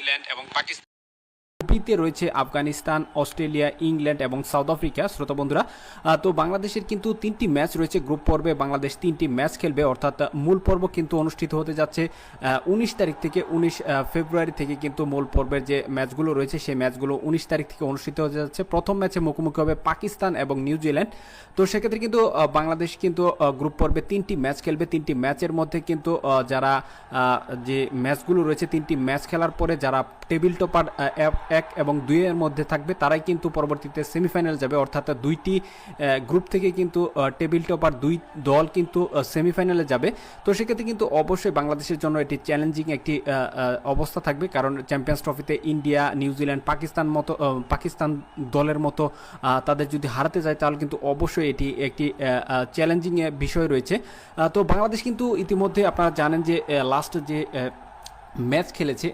New Zealand এবং পাকিস্তান গ্রুপিতে রয়েছে আফগানিস্তান, অস্ট্রেলিয়া, ইংল্যান্ড এবং সাউথ আফ্রিকা, শ্রোতা বন্ধুরা। তো বাংলাদেশের কিন্তু তিনটি ম্যাচ রয়েছে গ্রুপ পর্বে। বাংলাদেশ তিনটি ম্যাচ খেলবে, অর্থাৎ মূল পর্ব কিন্তু অনুষ্ঠিত হতে যাচ্ছে উনিশ তারিখ থেকে উনিশ ফেব্রুয়ারি থেকে কিন্তু মূল পর্বের যে ম্যাচগুলো রয়েছে, সেই ম্যাচগুলো উনিশ তারিখ থেকে অনুষ্ঠিত হতে যাচ্ছে। প্রথম ম্যাচে মুখোমুখি হবে পাকিস্তান এবং নিউজিল্যান্ড তো সেক্ষেত্রে কিন্তু বাংলাদেশ কিন্তু গ্রুপ পর্বে তিনটি ম্যাচ খেলবে। তিনটি ম্যাচের মধ্যে কিন্তু যারা যে ম্যাচগুলো রয়েছে, তিনটি ম্যাচ খেলার পরে যারা টেবিল টপার এক এবং দুইয়ের মধ্যে থাকবে, তারাই কিন্তু পরবর্তীতে সেমিফাইনাল যাবে। অর্থাৎ দুইটি গ্রুপ থেকে কিন্তু টেবিল টপার দুই দল কিন্তু সেমিফাইনালে যাবে। তো সেক্ষেত্রে কিন্তু অবশ্যই বাংলাদেশের জন্য এটি চ্যালেঞ্জিং একটি অবস্থা থাকবে। কারণ চ্যাম্পিয়ন্স ট্রফিতে ইন্ডিয়া নিউজিল্যান্ড পাকিস্তান মতো পাকিস্তান দলের মতো তাদের যদি হারাতে যায়, তাহলে কিন্তু অবশ্যই এটি একটি চ্যালেঞ্জিং বিষয় রয়েছে। তো বাংলাদেশ কিন্তু ইতিমধ্যে আপনারা জানেন যে লাস্ট যে ম্যাচ খেলেছে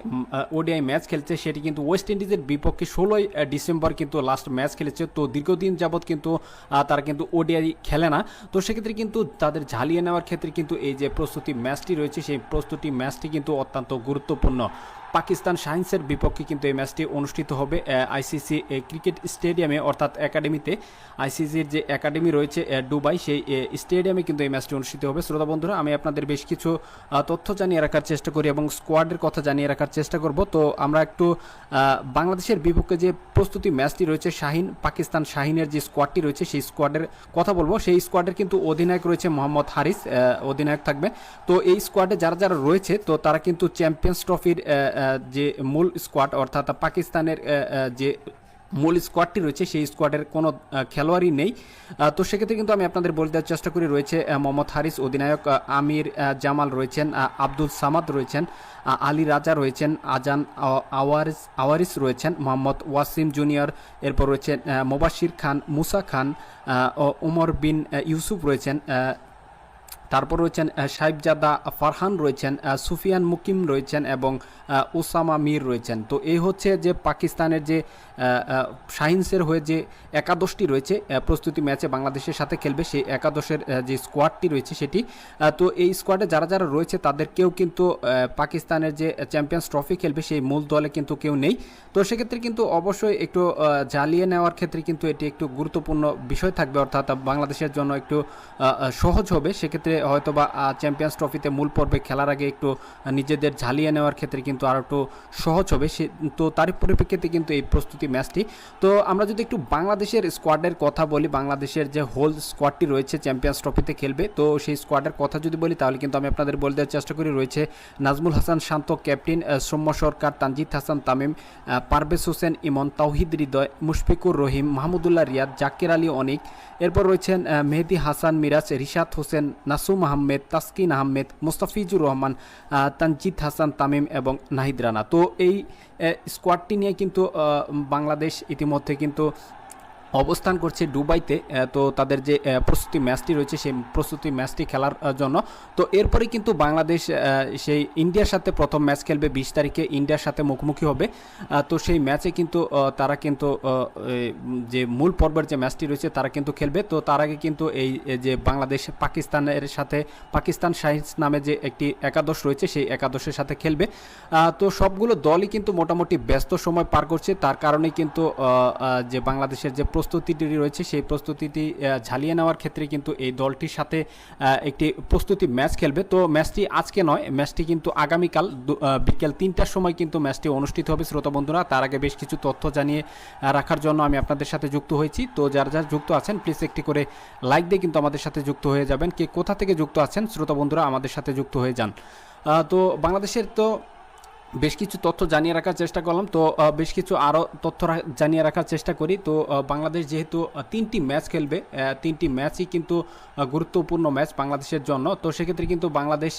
ওডিআই ম্যাচ খেলছে, সেটি কিন্তু ওয়েস্ট ইন্ডিজের বিপক্ষে ষোলোই ডিসেম্বর কিন্তু লাস্ট ম্যাচ খেলেছে। তো দীর্ঘদিন যাবৎ কিন্তু তারা কিন্তু ওডিআই খেলে না। তো সেক্ষেত্রে কিন্তু তাদের ঝালিয়ে নেওয়ার ক্ষেত্রে কিন্তু এই যে প্রস্তুতি ম্যাচটি রয়েছে, সেই প্রস্তুতি ম্যাচটি কিন্তু অত্যন্ত গুরুত্বপূর্ণ। পাকিস্তান সায়েন্সের বিপক্ষে কিন্তু এই ম্যাচটি অনুষ্ঠিত হবে আইসিসি ক্রিকেট স্টেডিয়ামে, অর্থাৎ একাডেমিতে। আইসিসির যে একাডেমি রয়েছে দুবাই, সেই স্টেডিয়ামে কিন্তু এই ম্যাচটি অনুষ্ঠিত হবে। শ্রোতা বন্ধুরা, আমি আপনাদের বেশ কিছু তথ্য জানিয়ে রাখার চেষ্টা করি এবং স্কোয়াডের কথা জানিয়ে রাখার চেষ্টা করব। তো আমরা একটু বাংলাদেশের বিপক্ষে যে প্রস্তুতি ম্যাচটি রয়েছে, শাহিন, পাকিস্তান শাহিনের যে স্কোয়াডটি রয়েছে, সেই স্কোয়াডের কথা বলব। সেই স্কোয়াডের কিন্তু অধিনায়ক রয়েছে মোহাম্মদ হারিস অধিনায়ক থাকবে। তো এই স্কোয়াডে যারা যারা রয়েছে, তো তারা কিন্তু চ্যাম্পিয়ন্স ট্রফির যে মূল স্কোয়াড, অর্থাৎ পাকিস্তানের যে মূল স্কোয়াডটি রয়েছে সেই স্কোয়াডের কোনো খেলোয়াড়ই নেই। তো সেক্ষেত্রে কিন্তু আমি আপনাদের বলে দেওয়ার চেষ্টা করি রয়েছে মোহাম্মদ হারিস অধিনায়ক আমির জামাল রয়েছেন আব্দুল সামাদ রয়েছেন আলী রাজা রয়েছেন আজান আওয়ারিস আওয়ারিস রয়েছেন মোহাম্মদ ওয়াসিম জুনিয়র এরপর রয়েছেন মোবাশির খান মুসা খান আহ, ও উমর বিন ইউসুফ রয়েছেন তারপর রয়েছেন সাহেবজাদা ফারহান রয়েছেন সুফিয়ান মুকিম রয়েছেন এবং ওসামা মির রয়েছেন। তো এই হচ্ছে যে পাকিস্তানের যে শাহিনসের হয়ে যে একাদশটি রয়েছে প্রস্তুতি ম্যাচে বাংলাদেশের সাথে খেলবে সেই একাদশের যে স্কোয়াডটি রয়েছে সেটি। তো এই স্কোয়াডে যারা যারা রয়েছে তাদের কেউ কিন্তু পাকিস্তানের যে চ্যাম্পিয়ন্স ট্রফি খেলবে সেই মূল দলে কিন্তু কেউ নেই। তো সেক্ষেত্রে কিন্তু অবশ্যই একটু জ্বালিয়ে নেওয়ার ক্ষেত্রে কিন্তু এটি একটু গুরুত্বপূর্ণ বিষয় থাকবে, অর্থাৎ বাংলাদেশের জন্য একটু সহজ হবে। সেক্ষেত্রে হয়তো বা চ্যাম্পিয়ন্স ট্রফিতে মূল পর্বে খেলার আগে একটু নিজেদের ঝালিয়ে নেওয়ার ক্ষেত্রে কিন্তু আরও একটু সহজ হবে। সে, তো তারই পরিপ্রেক্ষিতে কিন্তু এই প্রস্তুতি ম্যাচটি। তো আমরা যদি একটু বাংলাদেশের স্কোয়াডের কথা বলি, বাংলাদেশের যে হোল স্কোয়াডটি রয়েছে চ্যাম্পিয়ন্স ট্রফিতে খেলবে, তো সেই স্কোয়াডের কথা যদি বলি, তাহলে কিন্তু আমি আপনাদের বলে দেওয়ার চেষ্টা করি, রয়েছে নাজমুল হাসান শান্ত ক্যাপ্টেন সৌম্য সরকার, তানজিদ হাসান তামিম পারভেজ হোসেন, ইমন তাওহিদ হৃদয়, মুশফিকুর রহিম, মাহমুদুল্লাহ রিয়াদ, জাকির আলী অনিক। এরপর রয়েছেন মেহেদি হাসান মিরাজ, রিশাদ হোসেন নাসুম আহমেদ তাসকিন আহমেদ মোস্তাফিজুর রহমান তানজিদ হাসান তামিম এবং নাহিদ রানা তো এই স্কোয়াডটি নিয়ে কিন্তু বাংলাদেশ ইতিমধ্যে কিন্তু অবস্থান করছে দুবাইতে তো তাদের যে প্রস্তুতি ম্যাচটি রয়েছে, সেই প্রস্তুতি ম্যাচটি খেলার জন্য। তো এরপরে কিন্তু বাংলাদেশ সেই ইন্ডিয়ার সাথে প্রথম ম্যাচ খেলবে বিশ তারিখে, ইন্ডিয়ার সাথে মুখোমুখি হবে। তো সেই ম্যাচে কিন্তু তারা কিন্তু যে মূল পর্বের যে ম্যাচটি রয়েছে, তারা কিন্তু খেলবে। তো তার আগে কিন্তু এই যে বাংলাদেশ, পাকিস্তানের সাথে, পাকিস্তান সাহিস নামে যে একটি একাদশ রয়েছে, সেই একাদশের সাথে খেলবে। তো সবগুলো দলই কিন্তু মোটামুটি ব্যস্ত সময় পার করছে। তার কারণেই কিন্তু যে বাংলাদেশের যে প্রস্তুতিটি রয়েছে, সেই প্রস্তুতিটি ঝালিয়ে নেওয়ার ক্ষেত্রে কিন্তু এই দলটির সাথে একটি প্রস্তুতি ম্যাচ খেলবে। তো ম্যাচটি আজকে নয়, ম্যাচটি কিন্তু আগামীকাল বিকেল তিনটার সময় কিন্তু ম্যাচটি অনুষ্ঠিত হবে। শ্রোতা বন্ধুরা, তার আগে বেশ কিছু তথ্য জানিয়ে রাখার জন্য আমি আপনাদের সাথে যুক্ত হয়েছি। তো যারা যারা যুক্ত আছেন প্লিজ একটি করে লাইক দিয়ে কিন্তু আমাদের সাথে যুক্ত হয়ে যাবেন। কে কোথা থেকে যুক্ত আছেন, শ্রোতা বন্ধুরা, আমাদের সাথে যুক্ত হয়ে যান। তো বাংলাদেশের তো বেশ কিছু তথ্য জানিয়ে রাখার চেষ্টা করলাম। তো বেশ কিছু আরও তথ্য জানিয়ে রাখার চেষ্টা করি। তো বাংলাদেশ যেহেতু তিনটি ম্যাচ খেলবে তিনটি ম্যাচই কিন্তু গুরুত্বপূর্ণ ম্যাচ বাংলাদেশের জন্য। তো, সেক্ষেত্রে কিন্তু বাংলাদেশ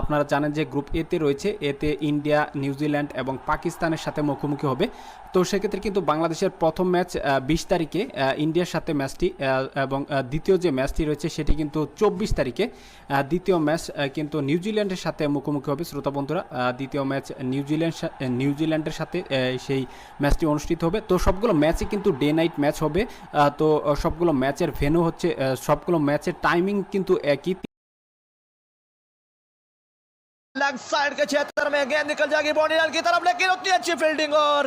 আপনারা জানেন যে গ্রুপ এতে রয়েছে। এতে ইন্ডিয়া, নিউজিল্যান্ড এবং পাকিস্তানের সাথে মুখোমুখি হবে। তো, সেক্ষেত্রে কিন্তু বাংলাদেশের প্রথম ম্যাচ বিশ তারিখে ইন্ডিয়ার সাথে ম্যাচটি এবং দ্বিতীয় যে ম্যাচটি রয়েছে সেটি কিন্তু চব্বিশ তারিখে দ্বিতীয় ম্যাচ কিন্তু নিউজিল্যান্ডের সাথে মুখোমুখি হবে শ্রোতা বন্ধুরা। দ্বিতীয় ম্যাচ নিউজিল্যান্ড সা- আহ, নিউজিল্যান্ডের সাথে আহ, সেই ম্যাচটি অনুষ্ঠিত হবে তো সবগুলো ম্যাচই কিন্তু ডে নাইট ম্যাচ হবে আহ, তো আহ, সবগুলো ম্যাচের ভেন্যু হচ্ছে আহ, সবগুলো ম্যাচের টাইমিং কিন্তু একই लेग साइड के क्षेत्र में गेंद निकल जाएगी बाउंड्री लाइन की तरफ लेकिन उतनी अच्छी फील्डिंग और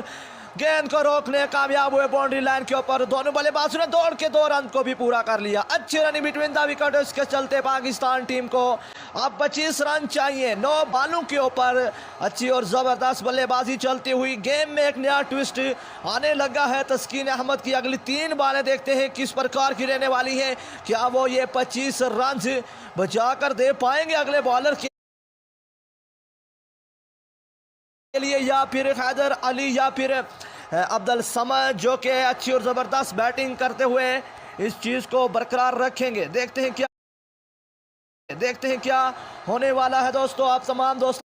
گیند کو روکنے کامیاب ہوئے باؤنڈری لائن کے اوپر۔ دونوں بلے بازو نے دوڑ کے دو رن کو بھی پورا کر لیا۔ اچھی رننگ بٹوین دا وکٹ کے چلتے پاکستان ٹیم کو اب پچیس رن چاہیے۔ نو بالوں کے اوپر اچھی اور زبردست بلے بازی چلتی ہوئی۔ گیم میں ایک نیا ٹوسٹ آنے لگا ہے۔ تسکین احمد کی اگلی تین بالیں دیکھتے ہیں کس پرکار کی رہنے والی ہیں۔ کیا وہ یہ پچیس رنز بچا کر دے پائیں گے اگلے بالر کے کے لیے یا پھر حیدر علی یا پھر عبدالسما جو کہ اچھی اور زبردست بیٹنگ کرتے ہوئے اس چیز کو برقرار رکھیں گے۔ دیکھتے ہیں کیا دیکھتے ہیں کیا ہونے والا ہے دوستو، آپ تمام دوست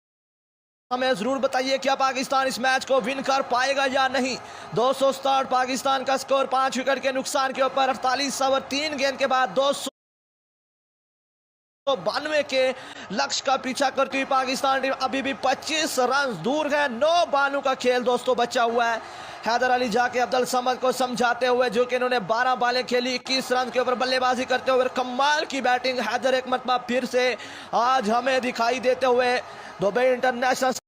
ہمیں ضرور بتائیے کیا پاکستان اس میچ کو ون کر پائے گا یا نہیں۔ دو سو ستاٹھ پاکستان کا سکور پانچ وکٹ کے نقصان کے اوپر اڑتالیس اوور تین گیند کے بعد دو سو بانوے کے لکش کا پیچھا کرتی ہوئی پاکستان ٹیم ابھی بھی پچیس رنز دور ہیں۔ نو بانو کا کھیل دوستوں بچا ہوا ہے۔ حیدر علی جا کے عبدال کو سمجھاتے ہوئے جو کہ انہوں نے بارہ بالیں کھیلی، اکیس رن کے اوپر بلے بازی کرتے ہوئے کمال کی بیٹنگ حیدر ایک مرتبہ پھر سے آج ہمیں دکھائی دیتے ہوئے دوبئی انٹرنیشنل